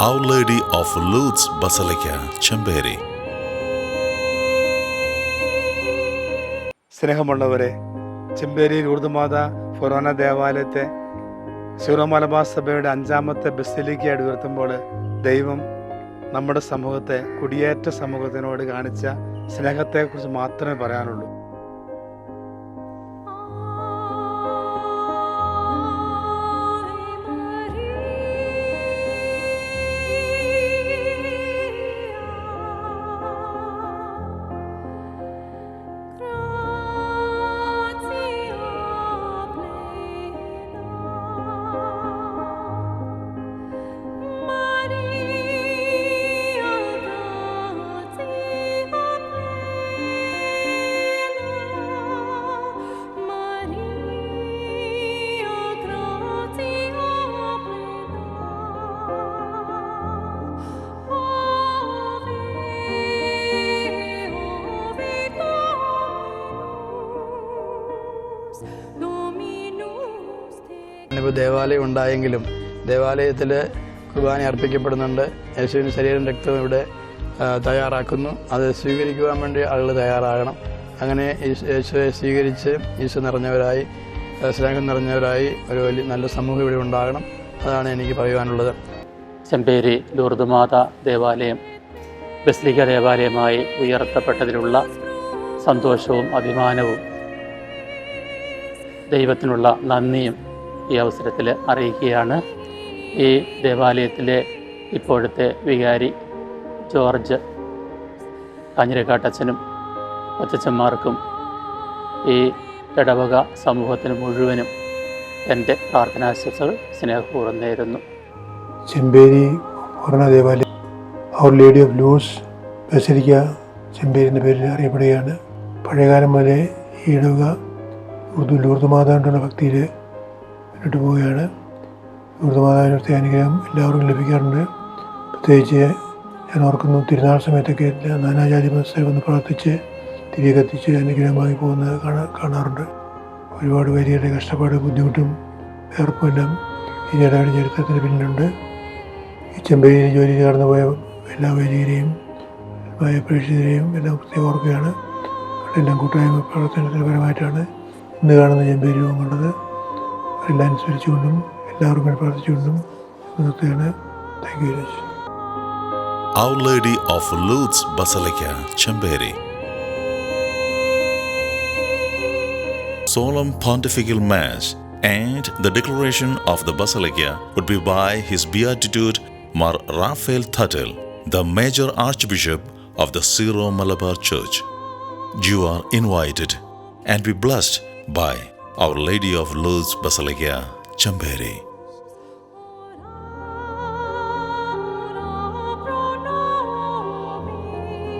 Our of Lourdes ബസലയ്ക്ക Chemperi. സ്നേഹമുള്ളവരെ ചെമ്പേരി ലൂർദ്മാത forane ദേവാലയത്തെ സീറോ മലബാർ സഭയുടെ അഞ്ചാമത്തെ ബസിലിക്കയായിട്ട് ഉയർത്തുമ്പോൾ ദൈവം നമ്മുടെ സമൂഹത്തെ കുടിയേറ്റ സമൂഹത്തിനോട് കാണിച്ച സ്നേഹത്തെക്കുറിച്ച് മാത്രമേ പറയാനുള്ളൂ ഇപ്പോൾ ദേവാലയം ഉണ്ടായെങ്കിലും ദേവാലയത്തിൽ കുർബാന അർപ്പിക്കപ്പെടുന്നുണ്ട്. യേശുവിന് ശരീരം രക്തവും ഇവിടെ തയ്യാറാക്കുന്നു. അത് സ്വീകരിക്കുവാൻ വേണ്ടി ആളുകൾ തയ്യാറാകണം. അങ്ങനെ യേശു- യേശുവെ സ്വീകരിച്ച് ഈശോ നിറഞ്ഞവരായി സ്നേഹം നിറഞ്ഞവരായി ഒരു വലിയ നല്ല സമൂഹം ഇവിടെ ഉണ്ടാകണം. അതാണ് എനിക്ക് പറയുവാനുള്ളത്. ചെമ്പേരി ലൂർദുമാത ദേവാലയം ബസ്ലിക ദേവാലയമായി ഉയർത്തപ്പെട്ടതിലുള്ള സന്തോഷവും അഭിമാനവും ദൈവത്തിനുള്ള നന്ദിയും ഈ അവസരത്തിൽ അറിയിക്കുകയാണ്. ഈ ദേവാലയത്തിലെ ഇപ്പോഴത്തെ വികാരി ജോർജ് കാഞ്ഞിരക്കാട്ടച്ഛനും കൊച്ചച്ചന്മാർക്കും ഈ ഇടവക സമൂഹത്തിന് മുഴുവനും എന്റെ പ്രാർത്ഥനാശംസകൾ സ്നേഹപൂർവം നേരുന്നു. ചെമ്പേരി പൂർണ ദേവാലയം our lady of Lourdes basilica Chemperi എന്ന പേരിൽ അറിയപ്പെടുകയാണ്. പഴയകാലം മുതലേ ഈ ഇടവക ഉറുദു ലൂർദ് മാതാവിന്റെ ഭക്തിയിൽ മുന്നോട്ട് പോവുകയാണ്. ലൂർദ് മാതാവിന്റെ അനുഗ്രഹം എല്ലാവർക്കും ലഭിക്കാറുണ്ട്. പ്രത്യേകിച്ച് ഞാൻ ഓർക്കുന്നു തിരുനാൾ സമയത്തൊക്കെ നാനാജാതി മത്സരം വന്ന് പ്രാർത്ഥിച്ച് തിരികെ കത്തിച്ച് അനുഗ്രഹം വാങ്ങി പോകുന്നത് കാണാ കാണാറുണ്ട്. ഒരുപാട് വലിയ കഷ്ടപ്പാട് ബുദ്ധിമുട്ടും വേർപ്പുമെല്ലാം ഈ ഇടവേള ചരിത്രത്തിന് പിന്നിലുണ്ട്. ഈ ചെമ്പേരി ജോലി കടന്നു പോയ എല്ലാ വൈദികരെയും പ്രേക്ഷിതരെയും എല്ലാം പ്രത്യേകം ഓർക്കുകയാണ്. എല്ലാം കൂട്ടായ്മ പ്രവർത്തനത്തിന് പരമായിട്ടാണ് ഇന്ന് കാണുന്ന ചെമ്പേരി രൂപം കണ്ടത് അവരെല്ലാം അനുസരിച്ചുകൊണ്ടും എല്ലാവർക്കും പ്രാർത്ഥിച്ചുകൊണ്ടും നിർത്തുകയാണ് thank you very Our Lady of Lourdes Basilica, Chamberi. Solemn Pontifical Mass and the declaration of the Basilica would be by His Beatitude Mar Raphael Tuttle, the Major Archbishop of the Syro Malabar Church. You are invited and be blessed by our lady of Lourdes basilica Chemperi